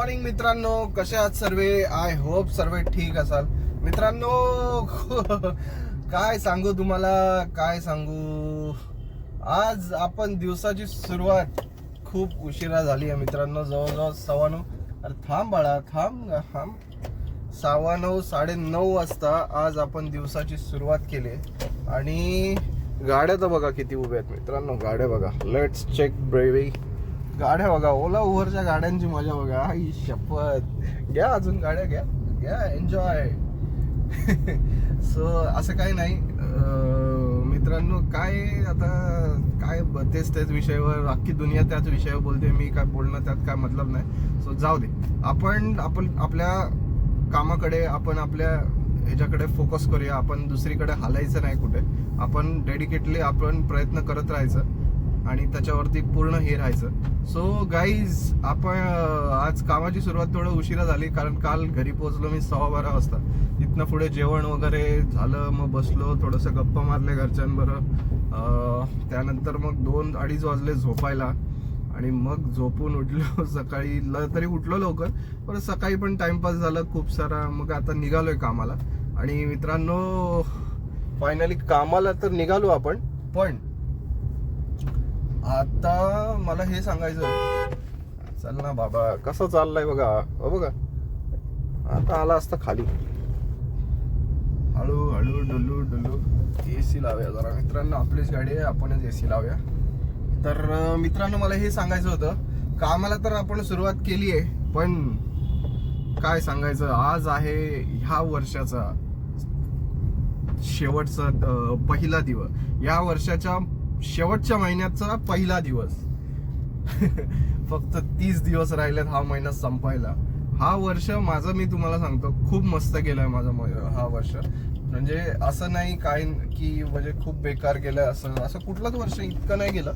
Morning मित्रांनो कसे आहात सर्वे? आय होप सर्व ठीक असाल. मित्रांनो काय सांगू तुम्हाला? काय सांगू? आज आपण दिवसाची सुरुवात खूप उशिरा झाली आहे मित्रांनो. जवळजवळ सव्वा नऊ अरे थांब बाळा थांब थांब. सव्वा नऊ साडे नऊ वाजता आज आपण दिवसाची सुरुवात केली आणि गाड्या तर बघा किती उभ्या आहेत मित्रांनो. गाड्या बघा. लेट्स चेक ब्रेवी गाड्या बघा ओला उबरच्या गाड्यांची मजा बघा. ही शपथ. घ्या अजून गाड्या घ्या. घ्या एन्जॉय सो असं काही नाही. मित्रांनो काय आता काय ब- तेच त्याच विषयावर अख्खी दुनिया त्याच विषयावर बोलते. मी काय बोलणं त्यात काय मतलब नाही. सो जाऊ दे. आपण आपण आपल्या कामाकडे आपण आपल्या ह्याच्याकडे फोकस करूया. आपण दुसरीकडे हालायचं नाही कुठे. आपण डेडिकेटली आपण प्रयत्न करत राहायचं. आणि त्याच्यावरती पूर्ण हे राहायचं. सो गाईज आपण आज कामाची सुरुवात थोडं उशिरा झाली कारण काल घरी पोहोचलो मी सव्वा बारा वाजता. इथनं पुढे जेवण वगैरे झालं मग बसलो थोडंसं गप्पा मारले घरच्यांबरोबर. त्यानंतर मग दोन अडीच वाजले झोपायला. आणि मग झोपून उठलो सकाळी. ल- तरी उठलो लवकर पण सकाळी पण टाइमपास झाला खूप सारा. मग आता निघालोय कामाला. आणि मित्रांनो फायनली कामाला तर निघालो आपण पण आता मला हे सांगायचं चल ना बाबा कसं चाललंय बघा? हो बघा. आता आला असता खाली. हळू हळू डुलू डुलू सी लावूया जरा. मित्रांनो आपलीच गाडी आहे. आपणच ए सी लावूया. तर मित्रांनो मला हे सांगायचं होतं. कामाला तर आपण सुरुवात केली आहे पण काय सांगायचं? आज आहे ह्या वर्षाचा शेवटचा पहिला दिवस. या वर्षाच्या शेवटच्या महिन्याचा पहिला दिवस. फक्त तीस दिवस राहिलेत हा महिना संपायला. हा वर्ष माझं मी तुम्हाला सांगतो खूप मस्त गेलाय माझा हा वर्ष. म्हणजे असं नाही काय की म्हणजे खूप बेकार गेलंय असं असं कुठलंच वर्ष इतकं नाही गेलं.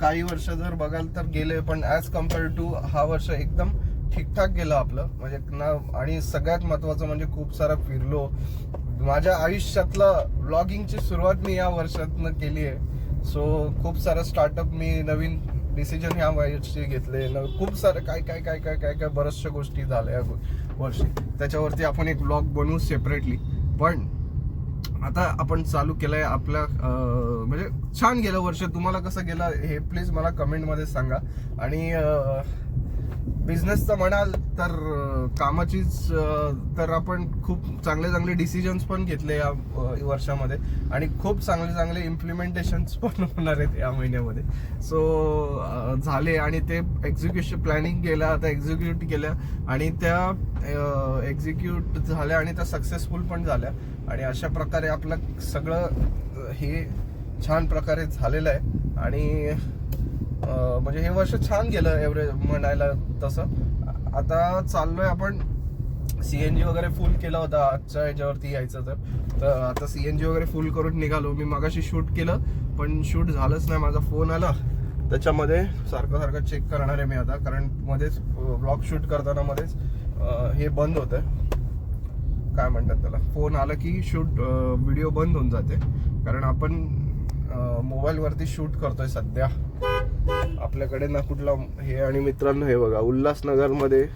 काही वर्ष जर बघाल तर गेले पण ॲज कंपेअर टू हा वर्ष एकदम ठीकठाक गेलं आपलं. म्हणजे ना आणि सगळ्यात महत्वाचं म्हणजे खूप सारं फिरलो. माझ्या आयुष्यातलं ब्लॉगिंगची सुरुवात मी या वर्षातनं केली आहे सो खूप सारं स्टार्टअप मी नवीन डिसिजन ह्या वर्षी घेतले. न- खूप सारं काय काय काय काय काय काय बऱ्याचशा गोष्टी झाल्या या वर्षी. त्याच्यावरती आपण एक ब्लॉग बनवू सेपरेटली पण आता आपण चालू केलंय आपल्या म्हणजे छान गेलं वर्ष. तुम्हाला कसं गेलं हे प्लीज मला कमेंटमध्ये सांगा. आणि बिझनेसचं म्हणाल तर कामाचीच तर आपण खूप चांगले चांगले डिसिजन्स पण घेतले या वर्षामध्ये. आणि खूप चांगले चांगले इम्प्लिमेंटेशन्स पण होणार आहेत या महिन्यामध्ये. सो झाले आणि ते एक्झिक्युशन प्लॅनिंग केलं आता एक्झिक्यूट केल्या. आणि त्या एक्झिक्यूट झाल्या आणि त्या सक्सेसफुल पण झाल्या. आणि अशा प्रकारे आपलं सगळं हे छान प्रकारे झालेलं आहे. आणि म्हणजे हे वर्ष छान गेलं एव्हरेज म्हणायला तसं. आता चाललोय आपण सीएनजी वगैरे फुल केला होता आजच्या याच्यावरती यायचं तर. तर आता सीएनजी वगैरे फुल करून निघालो. मी मगाशी शूट केलं पण शूट झालंच नाही. माझा फोन आला. त्याच्यामध्ये सारखं सारखं चेक करणार आहे मी आता. कारण मध्येच ब्लॉग शूट करताना मध्येच हे बंद होतं काय म्हणतात त्याला? फोन आला की शूट व्हिडिओ बंद होऊन जाते. कारण आपण मोबाईलवरती शूट करतोय सध्या. आपल्याकडे ना कुठला हे आणि मित्रांनो हे बघा उल्हासनगरमध्ये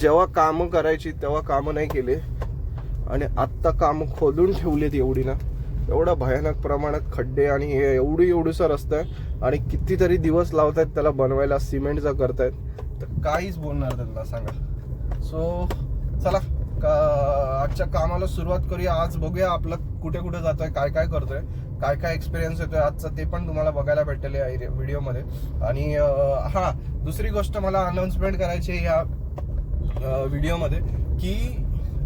जेव्हा कामं करायची तेव्हा कामं नाही केले. आणि आत्ता कामं खोदून ठेवलीत एवढी ना. एवढा भयानक प्रमाणात खड्डे आणि हे एवढी एवढीसा रस्ता आहे. आणि कितीतरी दिवस लावतायत त्याला बनवायला सिमेंटचा करतायत. तर काहीच बोलणार त्यांना सांगा. सो चला का आजच्या कामाला सुरुवात करूया. आज बघूया आपलं कुठे कुठे जातोय काय काय करतोय. काय काय एक्सपिरियन्स येतोय आजचा ते पण तुम्हाला बघायला भेटेल या व्हिडिओमध्ये आणि हां हा दुसरी गोष्ट मला अनाऊन्समेंट करायची आहे या व्हिडिओमध्ये की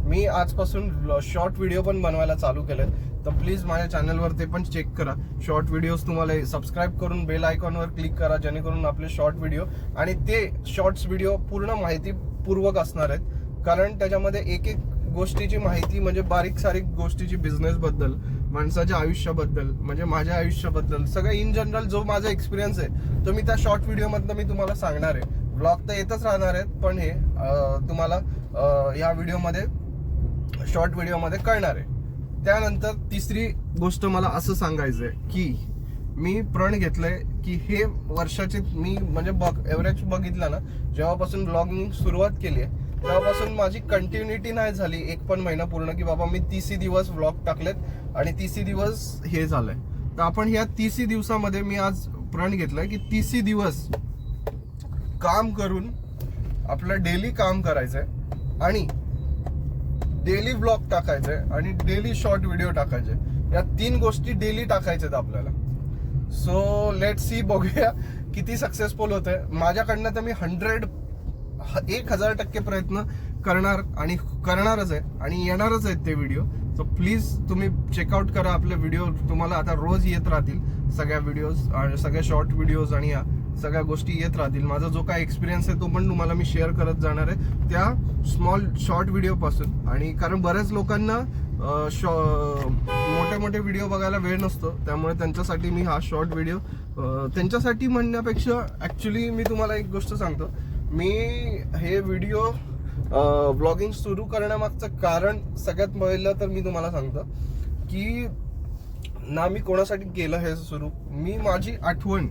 मी आजपासून शॉर्ट व्हिडिओ पण बनवायला चालू केलेत. तर प्लीज माझ्या चॅनलवर ते पण चेक करा. शॉर्ट व्हिडिओज तुम्हाला सबस्क्राईब करून बेल आयकॉनवर क्लिक करा जेणेकरून आपले शॉर्ट व्हिडिओ आणि ते शॉर्ट्स व्हिडिओ पूर्ण माहितीपूर्वक असणार आहेत. कारण त्याच्यामध्ये एक एक गोष्टीची माहिती म्हणजे बारीक सारीक गोष्टीची बिझनेस बद्दल माणसाच्या आयुष्याबद्दल म्हणजे माझ्या आयुष्याबद्दल सगळं इन जनरल जो माझा एक्सपिरियन्स आहे तो मी त्या शॉर्ट व्हिडिओमधनं मी तुम्हाला सांगणार आहे. ब्लॉग तर येतच राहणार आहेत पण हे तुम्हाला या व्हिडिओमध्ये शॉर्ट व्हिडिओमध्ये कळणार आहे. त्यानंतर तिसरी गोष्ट मला असं सांगायचं आहे की मी प्रण घेतलंय की हे वर्षाचे मी म्हणजे बघ एव्हरेज बघितलं ना जेव्हापासून ब्लॉगिंग सुरुवात केली आहे तेव्हापासून माझी कंटिन्युटी नाही झाली. एक पण महिना पूर्ण की बाबा मी तीसही दिवस व्लॉग टाकलेत आणि तीसही दिवस हे झालंय. तर आपण ह्या तीसही दिवसामध्ये मी आज प्रण घेतलाय की तीसही दिवस काम करून आपलं डेली काम करायचंय आणि डेली ब्लॉग टाकायचे आणि डेली शॉर्ट व्हिडिओ टाकायचे या तीन गोष्टी डेली टाकायच्यात आपल्याला. सो लेट सी बघूया किती सक्सेसफुल होत आहे माझ्याकडनं तर मी हंड्रेड एक हजार टक्के प्रयत्न करणार आणि करणारच आहे आणि येणारच आहेत ते व्हिडिओ सो प्लीज तुम्ही चेकआउट करा आपले व्हिडिओ तुम्हाला आता रोज येत राहतील सगळ्या व्हिडिओज आणि सगळ्या शॉर्ट व्हिडिओज आणि या सगळ्या गोष्टी येत राहतील. माझा जो काय एक्सपिरियन्स आहे तो पण तुम्हाला मी शेअर करत जाणार आहे त्या स्मॉल शॉर्ट व्हिडिओपासून आणि कारण बऱ्याच लोकांना शॉ- मोठे मोठे व्हिडिओ बघायला वेळ नसतो. त्यामुळे त्यांच्यासाठी मी हा शॉर्ट व्हिडिओ त्यांच्यासाठी म्हणण्यापेक्षा ॲक्च्युली मी तुम्हाला एक गोष्ट सांगतो. मी हे व्हिडिओ ब्लॉगिंग सुरू करण्यामागचं कारण सगळ्यात पहिलं तर मी तुम्हाला सांगतो की ना मी कोणासाठी केलं हे सुरू मी माझी आठवण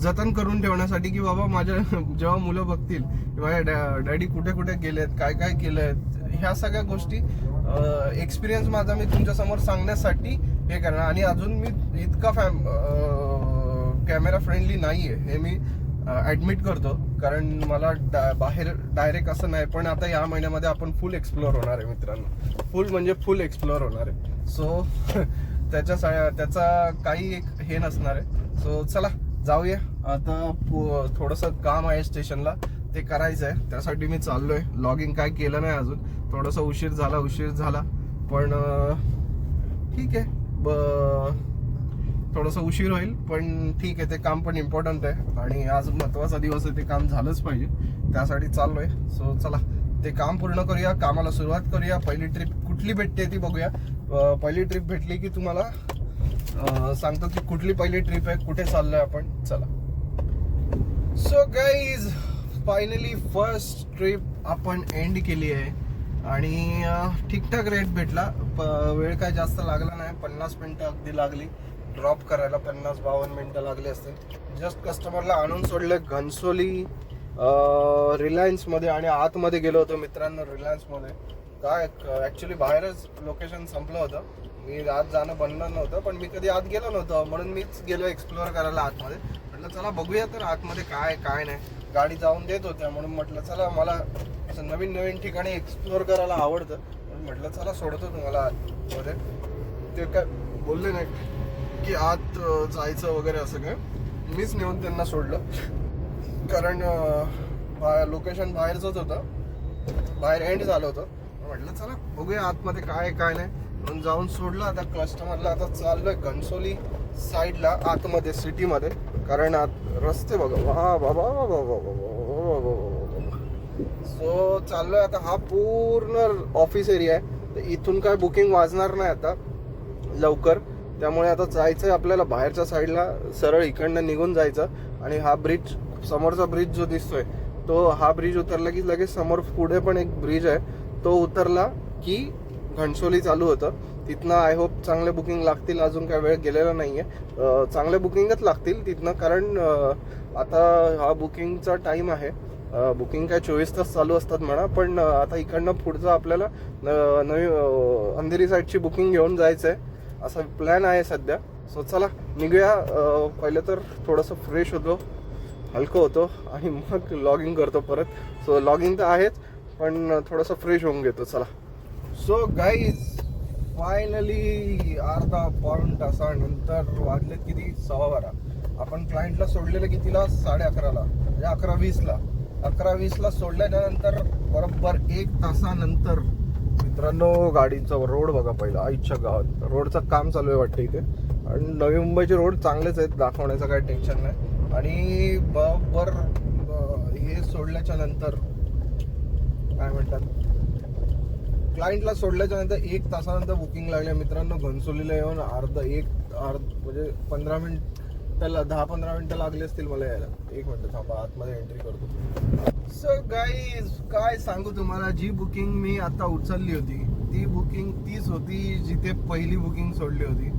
जतन करून ठेवण्यासाठी की बाबा माझ्या जेव्हा मुलं बघतील किंवा माझ्या डॅ- डॅडी कुठे कुठे गेलेत काय काय केलंय ह्या सगळ्या गोष्टी एक्सपिरियन्स माझा मी तुमच्यासमोर सांगण्यासाठी हे करणार. आणि अजून मी इतका फॅम कॅमेरा फ्रेंडली नाहीये हे मी ऍडमिट करतो. कारण मला डा- बाहेर डायरेक्ट असं नाही. पण आता या महिन्यामध्ये आपण फुल एक्सप्लोअर होणार आहे मित्रांनो. फुल म्हणजे फुल एक्सप्लोअर होणार आहे. सो त्याच्या सा- त्याचा काही एक हे नसणार आहे. सो चला जाऊया. आता पु- थोडंसं काम आहे स्टेशनला. ते करायचं आहे त्यासाठी मी चाललोय. लॉगिंग काय केलं नाही अजून. थोडासा उशीर झाला उशीर झाला. पण ठीक आहे. ब थोडंसं उशीर होईल पण ठीक आहे ते काम पण इम्पॉर्टंट आहे. आणि आज महत्त्वाचा दिवस आहे ते काम झालंच पाहिजे. त्यासाठी चाललोय. सो चला ते काम पूर्ण करूया कामाला सुरुवात करूया. पहिली ट्रिप कुठली भेटते ती बघूया. पहिली ट्रिप भेटली की तुम्हाला सांगतो की कुठली पहिली ट्रिप आहे कुठे चाललोय आपण. चला. So guys finally first trip आपण एंड केली आहे. आणि ठीकठाक रेट भेटला. वेळ काय जास्त लागला नाही पन्नास मिनटं अगदी लागली. ड्रॉप करायला पन्नास बावन्न मिनटं लागली असतील जस्ट कस्टमरला आणून सोडले घनसोली रिलायन्समध्ये आणि आतमध्ये गेलो होतो मित्रांनो रिलायन्समध्ये काय ॲक्च्युली बाहेरच लोकेशन संपलं होतं. मी आत जाणं बनलं नव्हतं पण मी कधी आत गेलो नव्हतं. म्हणून मीच गेलो एक्सप्लोअर करायला आतमध्ये. म्हटलं चला बघूया तर आतमध्ये काय काय नाही. गाडी जाऊन देत होत्या. म्हणून म्हटलं चला मला असं नवीन नवीन ठिकाणी एक्सप्लोअर करायला आवडतं. म्हणून म्हटलं चला सोडतो तुम्हाला आतमध्ये. ते काय बोलले नाही. की आत जायचं वगैरे असं काय मीच नेऊन त्यांना सोडलं कारण लोकेशन बाहेरचंच होतं बाहेर एंड झालं होतं म्हटलं चला बघूया आतमध्ये काय आहे, काय नाही म्हणून जाऊन सोडलं आता कस्टमरला आता चाललोय घनसोली साईडला आतमध्ये सिटीमध्ये कारण आत रस्ते बघा वा बाबा सो चाललोय आता हा पूर्ण ऑफिस एरिया आहे तर इथून काय बुकिंग वाजणार नाही आता लवकर त्यामुळे आता जायचंय आपल्याला बाहेरच्या साईडला सरळ इकडनं निघून जायचं. आणि हा ब्रिज समोरचा ब्रिज जो दिसतोय तो हा ब्रिज उतरला की लगेच समोर पुढे पण एक ब्रिज आहे. तो उतरला की घणसोली चालू होतं. तिथनं आय होप चांगले बुकिंग लागतील. अजून काय वेळ गेलेला नाही आहे चांगले बुकिंगच लागतील तिथनं कारण आता हा बुकिंगचा टाईम आहे. बुकिंग काय चोवीस तास चालू असतात म्हणा पण आता इकडनं पुढचं आपल्याला नवी अंधेरी साईडची बुकिंग घेऊन जायचं आहे असा प्लॅन आहे सध्या. सो चला निघूया. पहिलं तर थोडंसं फ्रेश होतो हलकं होतो आणि मग लॉगिंग करतो परत. सो लॉगिंग तर आहेच पण थोडंसं फ्रेश होऊन घेतो. चला. सो गाईज फायनली अर्धा पाऊण तासानंतर वाजलेत किती? सव्वा बारा. आपण क्लायंटला सोडलेलं कितीला? साडे अकराला. म्हणजे अकरा वीसला. अकरा वीसला सोडल्यानंतर बरोबर एक तासानंतर मित्रांनो गाडीचा रोड बघा पहिला. आईच्या गावात. रोडचं काम चालू आहे वाटतं इथे. आणि नवी मुंबईचे रोड चांगलेच आहेत दाखवण्याचं काही टेन्शन नाही. आणि बरोबर हे सोडल्याच्या नंतर काय म्हणतात? क्लायंटला सोडल्याच्या नंतर एक तासानंतर बुकिंग लागल्या मित्रांनो घनसोलीला येऊन अर्धा एक अर्ध म्हणजे पंधरा मिनिट त्याला दहा पंधरा मिनटं लागले असतील मला यायला. एक मिनटं थांबा आतमध्ये एंट्री करतो. सो गाईज काय सांगू तुम्हाला? जी बुकिंग मी आता उचलली होती ती बुकिंग तीच होती जिथे पहिली बुकिंग सोडली होती.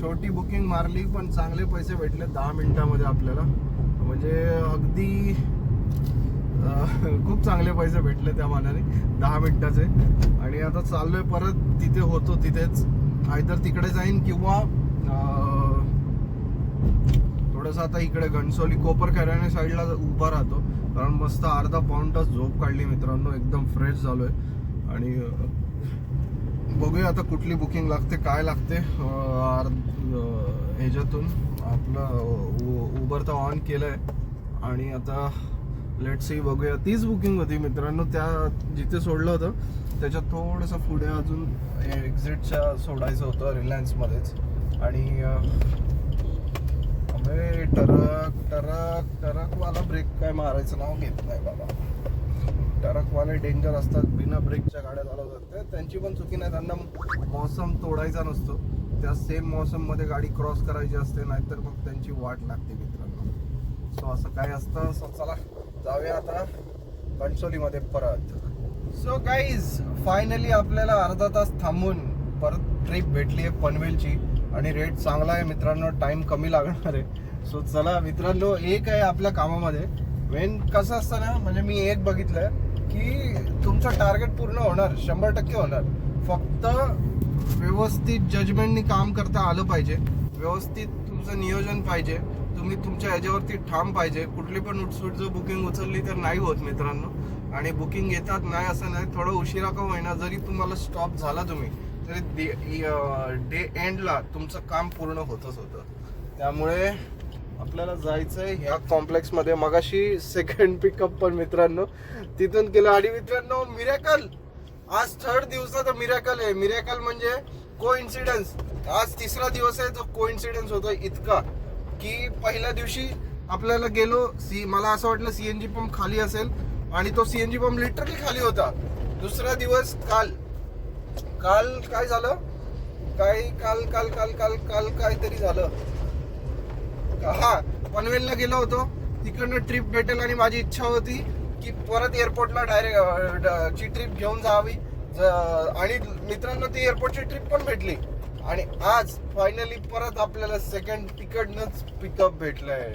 छोटी बुकिंग मारली पण चांगले पैसे भेटले दहा मिनिटामध्ये आपल्याला. म्हणजे अगदी खूप चांगले पैसे भेटले त्या मानाने दहा मिनिटाचे. आणि आता चाललोय परत तिथे होतो तिथेच. आयदर तिकडे जाईन किंवा थोडंसं आता इकडे घणसोली कोपर खऱ्याने साईडला उभा राहतो. कारण मस्त अर्धा पाऊण तास झोप काढली मित्रांनो एकदम फ्रेश झालोय. आणि बघूया आता कुठली बुकिंग लागते काय लागते ह्याच्यातून. आपलं उबर तर ऑन केलंय. आणि आता लेट सी बघूया. तीच बुकिंग होती मित्रांनो त्या जिथे सोडलं होतं त्याच्यात थोडंसं पुढे अजून एक्झिटच्या सोडायचं होतं रिलायन्समध्येच आणि अरे टरक टरक टरकवाला ब्रेक काय मारायचं नाव घेत नाही बाबा. टरकवाले डेंजर असतात बिना ब्रेकच्या गाड्या चालवतात. ते त्यांची पण चुकी नाही त्यांना मौसम तोडायचा नसतो. त्या सेम मौसममध्ये गाडी क्रॉस करायची असते नाहीतर मग त्यांची वाट लागते मित्रांनो. सो असं काय असतं? सो चला जाऊया आता कणसोलीमध्ये परत. सो गाईज फायनली आपल्याला अर्धा तास थांबून परत ट्रिप भेटली आहे पनवेलची. आणि रेट चांगला आहे मित्रांनो टाइम कमी लागणार आहे. सो चला मित्रांनो एक आहे आपल्या कामामध्ये. मेन कसं असतं ना म्हणजे मी एक बघितलं की तुमचं टार्गेट पूर्ण होणार शंभर टक्के होणार. फक्त व्यवस्थित जजमेंटनी काम करता आलं पाहिजे. व्यवस्थित तुमचं नियोजन पाहिजे. तुम्ही तुमच्या ह्याच्यावरती ठाम पाहिजे. कुठली पण उठसूट जर बुकिंग उचलली तर नाही होत मित्रांनो. आणि बुकिंग येतात नाही असं नाही थोडं उशिरा का होईना जरी तुम्हाला स्टॉप झाला तुम्ही. तरी डे एंडला तुमचं काम पूर्ण होतच होतं. त्यामुळे आपल्याला जायचंय ह्या कॉम्प्लेक्समध्ये. मगाशी सेकंड पिकअप पण मित्रांनो तिथून केलं. आणि मित्रांनो मिरेकल आज थर्ड दिवसाचा मिरेकल आहे. मिरेकल म्हणजे को इन्सिडन्स आज तिसरा दिवस आहे जो को इन्सिडन्स होतो इतका की पहिल्या दिवशी आपल्याला गेलो. सी मला असं वाटलं सीएनजी पंप खाली असेल. आणि तो सीएनजी पंप लिटरली खाली होता. दुसरा दिवस काल काल काय झालं? काय काल काल काल काल काल काहीतरी झालं. हा पनवेलला गेलो होतो. तिकडनं ट्रिप भेटेल आणि माझी इच्छा होती की परत एअरपोर्टला डायरेक्ट ची ट्रिप घेऊन जावी. आणि मित्रांनो ती एअरपोर्टची ट्रिप पण भेटली. आणि आज फायनली परत आपल्याला सेकंड तिकडनंच पिकअप भेटलंय.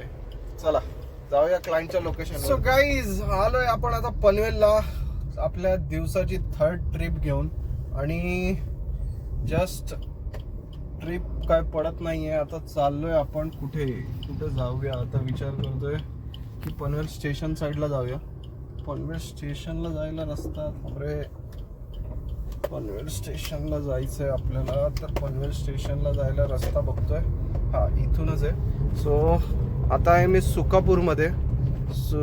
चला जाऊया क्लायंटच्या लोकेशन सो गाईज आलोय आपण आता पनवेलला. आपल्या दिवसाची थर्ड ट्रिप घेऊन. आणि जस्ट ट्रिप काय पडत नाहीये. आता चाललोय आपण कुठे? कुठे जाऊया? आता विचार करतोय की पनवेल स्टेशन साईडला जाऊया. पनवेल स्टेशनला जायला रस्ता अरे पनवेल स्टेशनला जायचंय आपल्याला. तर पनवेल स्टेशनला जायला रस्ता बघतोय. हा इथूनच आहे. सो आता आहे मी सुकापूरमध्ये. सो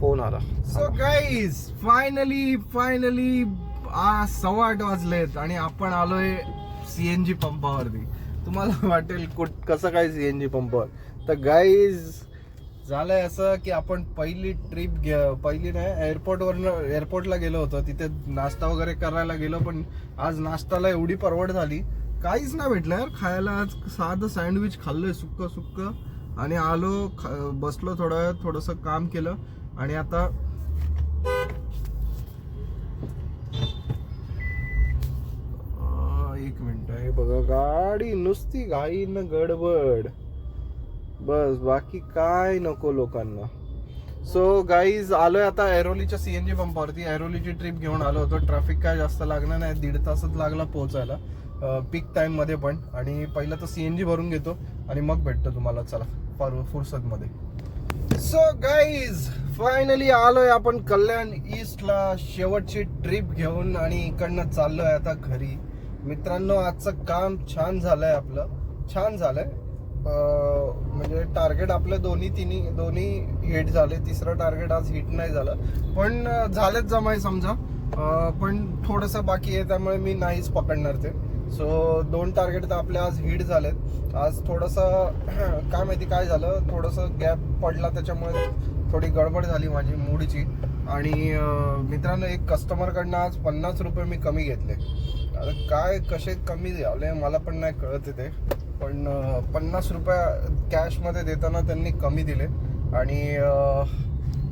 फोन आला. सो गाईज फायनली फायनली आज सव्वा आठ वाजलेत आणि आपण आलोय सीएनजी पंपावरती. तुम्हाला वाटेल कुठ कसं काय सीएनजी पंपावर तर गाईज झालंय असं की आपण पहिली ट्रिप घे पहिली नाही एअरपोर्टवरनं एअरपोर्टला गेलो होतो. तिथे नाश्ता वगैरे करायला गेलो पण आज नाश्ताला एवढी परवड झाली. काहीच नाही भेटलं यार खायला आज साधं सँडविच खाल्लंय सुक्क सुक्क आणि आलो बसलो थोडं थोडंसं काम केलं. आणि आता एक मिनिट आहे. बघा गाडी नुसती घाई न गडबड. बस बाकी काय नको लोकांना. सो गाईज आलोय आता ऐरोलीच्या सीएनजी पंपावरती ऐरोलीची ट्रिप घेऊन आलो होतो. ट्रॅफिक काय जास्त लागणार नाही. दीड तासच लागला पोहोचायला. पीक टाइममध्ये पण. आणि पहिलं तर सीएनजी भरून घेतो. आणि मग भेटतो तुम्हाला. चला फार फुरसत मध्ये सो गाईज फायनली आलोय आपण कल्याण ईस्टला शेवटची ट्रिप घेऊन आणि इकडनं चाललोय आता घरी. मित्रांनो आजचं काम छान झालंय आपलं. छान झालंय. म्हणजे टार्गेट आपलं दोन्ही तिन्ही दोन्ही हिट झाले. तिसरं टार्गेट आज हिट नाही झालं. पण झालेच जमाय समजा. पण थोडंसं बाकी आहे त्यामुळे मी नाहीच पकडणार ते. सो दोन टार्गेट तर आपले आज हिट झालेत. आज थोडंसं काय माहिती काय झालं? थोडंसं गॅप पडला त्याच्यामुळे थोडी गडबड झाली माझी मूडची आणि मित्रांनो एक कस्टमरकडनं आज पन्नास रुपये मी कमी घेतले. आता काय कसे कमी द्यावले मला पण नाही कळत ते पण पन्नास रुपये कॅशमध्ये देताना त्यांनी कमी दिले. आणि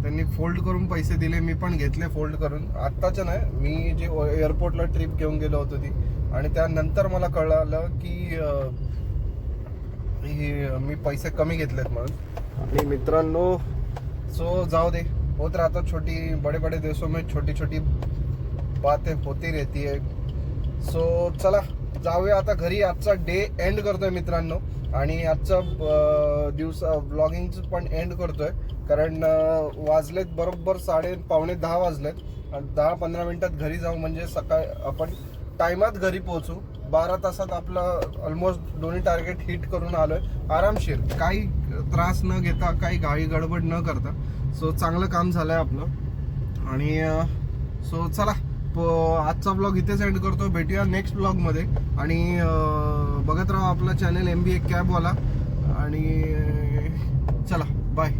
त्यांनी फोल्ड करून पैसे दिले मी पण घेतले फोल्ड करून. आत्ताच्या नाही मी जे एअरपोर्टला ट्रिप घेऊन गेलो होतो ती आणि त्यानंतर मला कळलं की हे मी पैसे कमी घेतलेत म्हणून. आणि मित्रांनो सो जाऊ दे होत राहतात छोटी बडे बडे देशों में छोटी छोटी बातें होती रहती है. सो चला जाऊया आता घरी. आजचा डे एंड करतोय मित्रांनो. आणि आजचा दिवस ब्लॉगिंग पण एंड करतोय. कारण वाजलेत बरोबर साडे पावणे दहा वाजलेत. आणि दहा पंधरा मिनिटात घरी जाऊ म्हणजे सकाळ आपण टायमात घरी पोहोचू. बारा तासात आपलं ऑलमोस्ट दोन्ही टार्गेट हिट करून आलोय. आरामशीर. काही त्रास न घेता काही गाडी गडबड न करता. सो चांगलं काम झालंय आपलं. आणि सो चला. प- आजचा ब्लॉग इथेच एंड करतो. भेटूया नेक्स्ट ब्लॉगमध्ये आणि बघत राहा आपला चॅनल एम बी ए कॅबवाला आणि चला. बाय